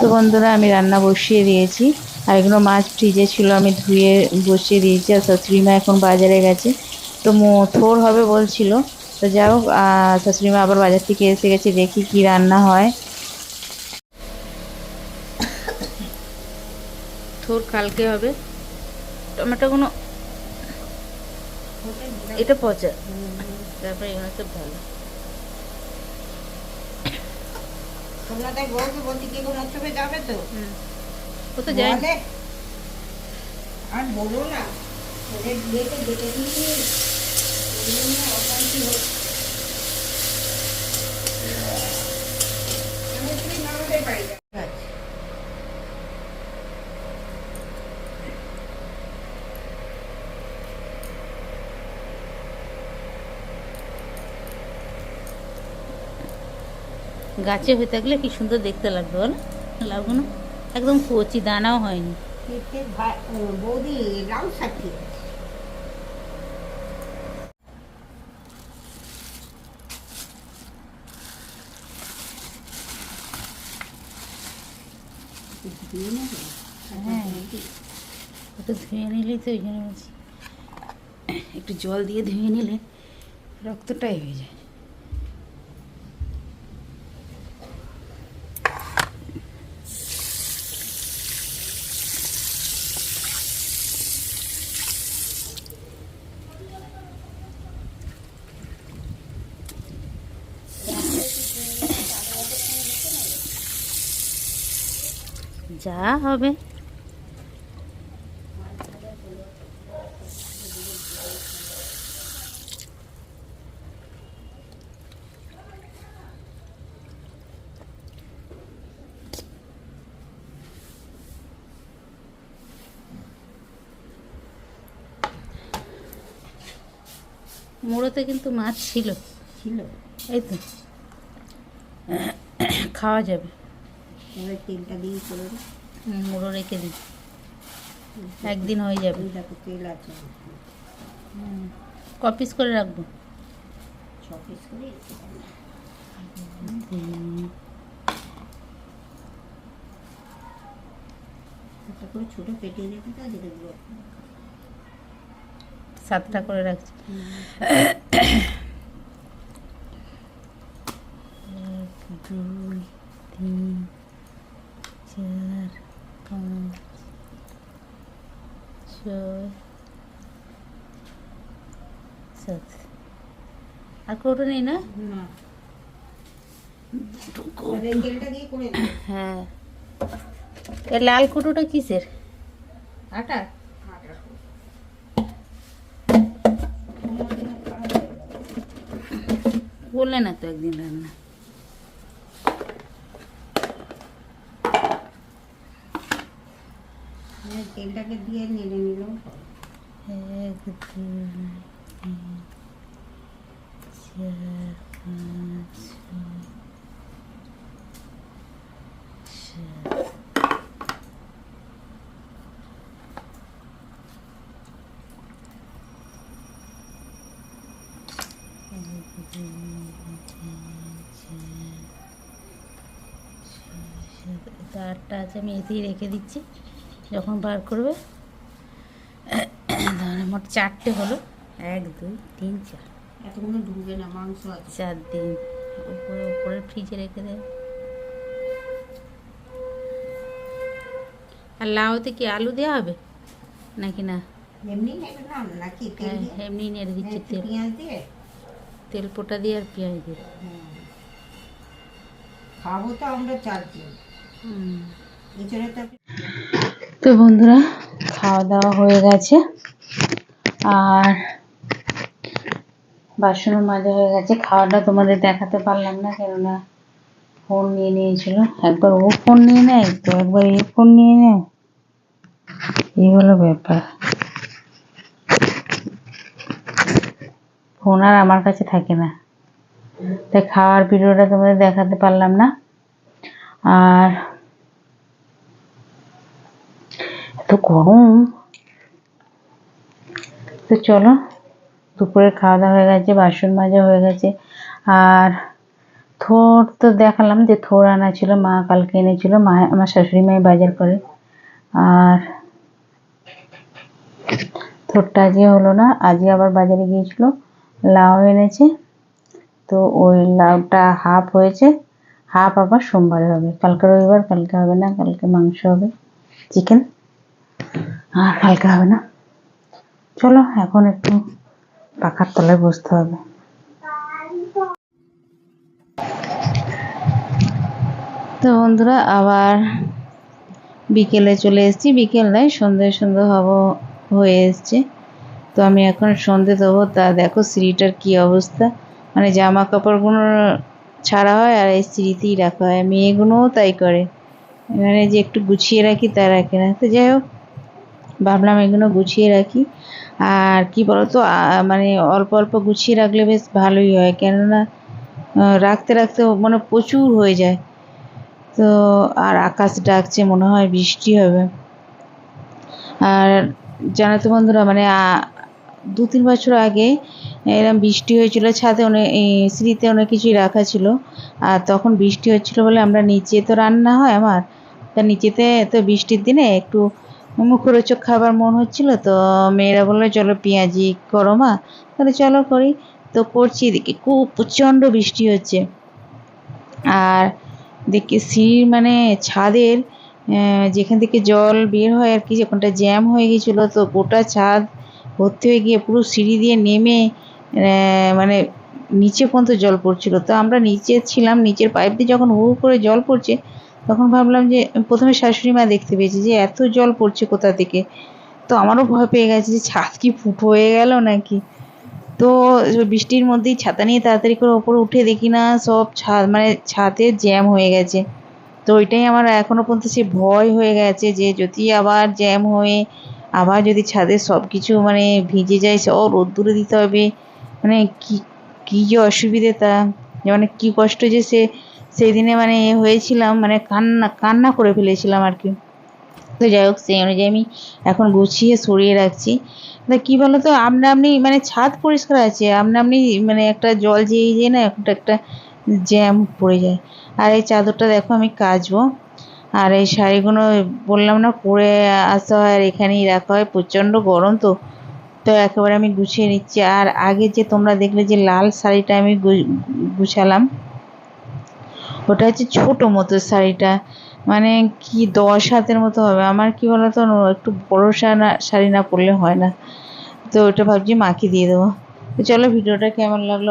তো বন্ধুরা আমি রান্না বসিয়ে দিয়েছি। আর এগুলো মাছ ফ্রিজে ছিল আমি ধুয়ে বসিয়ে দিয়েছি। আর শাশুড়ি মা এখন বাজারে গেছে। তো মো- থোর হবে বলছিল। তো যাই হোক আহ, শাশুড়ি মা আবার বাজার থেকে এসে গেছে দেখি কি রান্না হয়। থোর কালকে হবে। টমেটোগুলো এটা পচা। তারপরে এগুলো সব ভালো। তোমরা তাই বউকে বলছি কি কোনো উৎসবে যাবে তো? ও তো যায়। বলে, আর বলো না ওদের বিয়েতে ডেকে দিয়েছি অশান্তি হচ্ছে। আমি তুমি ননদের বাড়ি যাব। গাছে হয়ে থাকলে কি সুন্দর দেখতে লাগবে বলো? লাগবে না? একদম কচি দানাও হয়নি। পেটে ভা- ও, বৌদি লাউ শাক কি হ্যাঁ ধুয়ে নিলেই তো ওই জন্য একটু জল দিয়ে ধুয়ে নিলে রক্তটাই হয়ে যায়। যা হবে। মোড়োতে কিন্তু মাছ ছিল। ছিল। এই তো। খাওয়া যাবে। এবার তেলটা দিয়ে করে মুড়ো রেখে দিই একদিন হয়ে যাবে। দেখো তেল আছে। ক পিস করে রাখব? ছ পিস করে একটা করে ছোট পেটে রেখে সাতটা করে রাখছি। দুই তিন চার পাঁচ ছয় সাত আর কৌটো নেই না হ্যাঁ এ লাল কুটোটা কিসের? আটা বললে না তো একদিন রান্না হ্যাঁ, তেলটাকে দিয়ে নেড়ে নিলাম এক আটটা আছে আমি রেখে দিচ্ছি। যখন বার করবে তাহলে মোট চারটে হলো। এক দুই তিন চার। এতগুলো ঢুকবে না মাংস চার দিন। উপরে উপরে ফ্রিজে রেখে দেয় আর লাউতে কি আলু দেওয়া হবে? নাকি না? এমনি নেবে না নাকি তেল হ্যাঁ এমনি নেড়ে দিচ্ছি তেল। পেঁয়াজ দিয়ে? তেল পোটা দিয়ে আর পেঁয়াজ দিয়ে। হ্যাঁ। খাব তো আমরা চারজন। হুম। তো বন্ধুরা খাওয়া দাওয়া হয়ে গেছে। আর বাসনও মাজা হয়ে গেছে। খাওয়াটা তোমাদের দেখাতে পারলাম না, কেননা ফোন নিয়ে নিয়েছিল। একবার ও ফোন নিয়ে নেয়, তো একবার এ ফোন নিয়ে নেয়। এই হলো ব্যাপার। ফোন আর আমার কাছে থাকে না। তাই খাওয়ার ভিডিওটা তোমাদের দেখাতে পারলাম না। আর এত গরম। তো চলো দুপুরে খাওয়া দাওয়া হয়ে গেছে, বাসন মাজা হয়ে গেছে। আর থোর তো দেখালাম যে থোর আনা ছিল, মা কালকে এনেছিল, মা, আমার শাশুড়ি মাই বাজার করে। আর থোরটা আজকে হলো না, আজকে আবার বাজারে গিয়েছিল, লাউ এনেছে। তো ওই লাউটা হাফ হয়েছে হাফ আবার সোমবারে হবে। কালকে রবিবার, কালকে হবে না, কালকে মাংস হবে। চিকেন আর হালকা হবে না। চলো, এখন একটু পাখার তলায় বসতে হবে। তো বন্ধুরা, আবার বিকেলে চলে এসেছি। বিকেল নয় সন্ধ্যে সন্ধ্যে হব, হয়ে এসছে। তো আমি এখন সন্ধে দেবো। তা দেখো সিঁড়িটার কি অবস্থা। মানে জামা কাপড়গুলো ছাড়া হয় আর এই সিঁড়িতেই রাখা হয়। মেয়েগুলোও তাই করে। মানে যে একটু গুছিয়ে রাখি তা রাখে না। তো যাই হোক ভাবলাম এগুলো গুছিয়ে রাখি। আর কি বলতো মানে অল্প অল্প গুছিয়ে রাখলে বেশ ভালোই হয়। কেননা রাখতে রাখতে মানে প্রচুর হয়ে যায়। তো, আর আকাশ ডাকছে, মনে হয় বৃষ্টি হবে। আর জানো তো বন্ধুরা মানে দু তিন বছর আগে এরকম বৃষ্টি হয়েছিল, ছাদে অনেক সিঁড়িতে অনেক কিছুই রাখা ছিল। আর তখন বৃষ্টি হচ্ছিল বলে আমরা নিচে, তো রান্না হয় আমার। তা নিচেতে তো বৃষ্টির দিনে একটু মুখরোচক খাবার মন হচ্ছিল তো, মেয়েরা বলল, চলো পেঁয়াজি করো মা, তাহলে চলো করি। তো করছি, এদিকে খুব প্রচণ্ড বৃষ্টি হচ্ছে। আর দেখি সিঁড়ির মানে ছাদের যেখান থেকে জল বের হয় আর কি, যখনটা জ্যাম হয়ে গেছিল, তো গোটা ছাদ ভর্তি হয়ে গিয়ে পুরো সিঁড়ি দিয়ে নেমে মানে নিচে পর্যন্ত জল পড়ছিল। তো আমরা নিচে ছিলাম, নিচের পাইপ দিয়ে যখন হু করে জল পড়ছে তখন ভাবলাম যে, প্রথমে শাশুড়ি মা দেখতে পেয়েছি যে, এত জল পড়ছে কোথা থেকে? তো আমারও ভয় পেয়ে গেছে যে, ছাদ কি ফুটো হয়ে গেল নাকি? তো বৃষ্টির মধ্যেই ছাতা নিয়ে তাড়াতাড়ি করে ওপরে উঠে দেখি না, সব ছাদ মানে ছাদে জ্যাম হয়ে গেছে। তো ওইটাই আমার এখনও পর্যন্ত সে ভয় হয়ে গেছে যে, যদি আবার জ্যাম হয়ে, আবার যদি ছাদে সব কিছু মানে ভিজে যায়, সব রোদ্দুরে দিতে হবে মানে কি, কী যে অসুবিধে তা মানে কী কষ্ট যে সে সেই দিনে মানে হয়েছিলাম মানে কান্না কান্না করে ফেলেছিলাম আর কি। তো যাই হোক, সেই অনুযায়ী আমি এখন গুছিয়ে সরিয়ে রাখছি। তা কী বলো তো আপনা আপনি মানে ছাদ পরিষ্কার আছে আপনা আপনি মানে একটা জল যেয়ে যেয়ে না, একটা একটা জ্যাম পড়ে যায়। আর এই চাদরটা দেখো আমি কাচবো। আর এই শাড়িগুলো বললাম না, পরে আসা হয় আর এখানেই রাখা হয়, প্রচণ্ড গরম তো। তো একেবারে আমি গুছিয়ে নিচ্ছি। আর আগে যে তোমরা দেখলে যে লাল শাড়িটা আমি গুছালাম ওটা হচ্ছে ছোটো মতো শাড়িটা। মানে কি দশ হাতের মতো হবে? আমার কি বলতো, একটু বড় শাড়ি না পরলে হয় না। তো ওটা ভাবছি মাকে দিয়ে দেবো। তো চলো, ভিডিওটা কেমন লাগল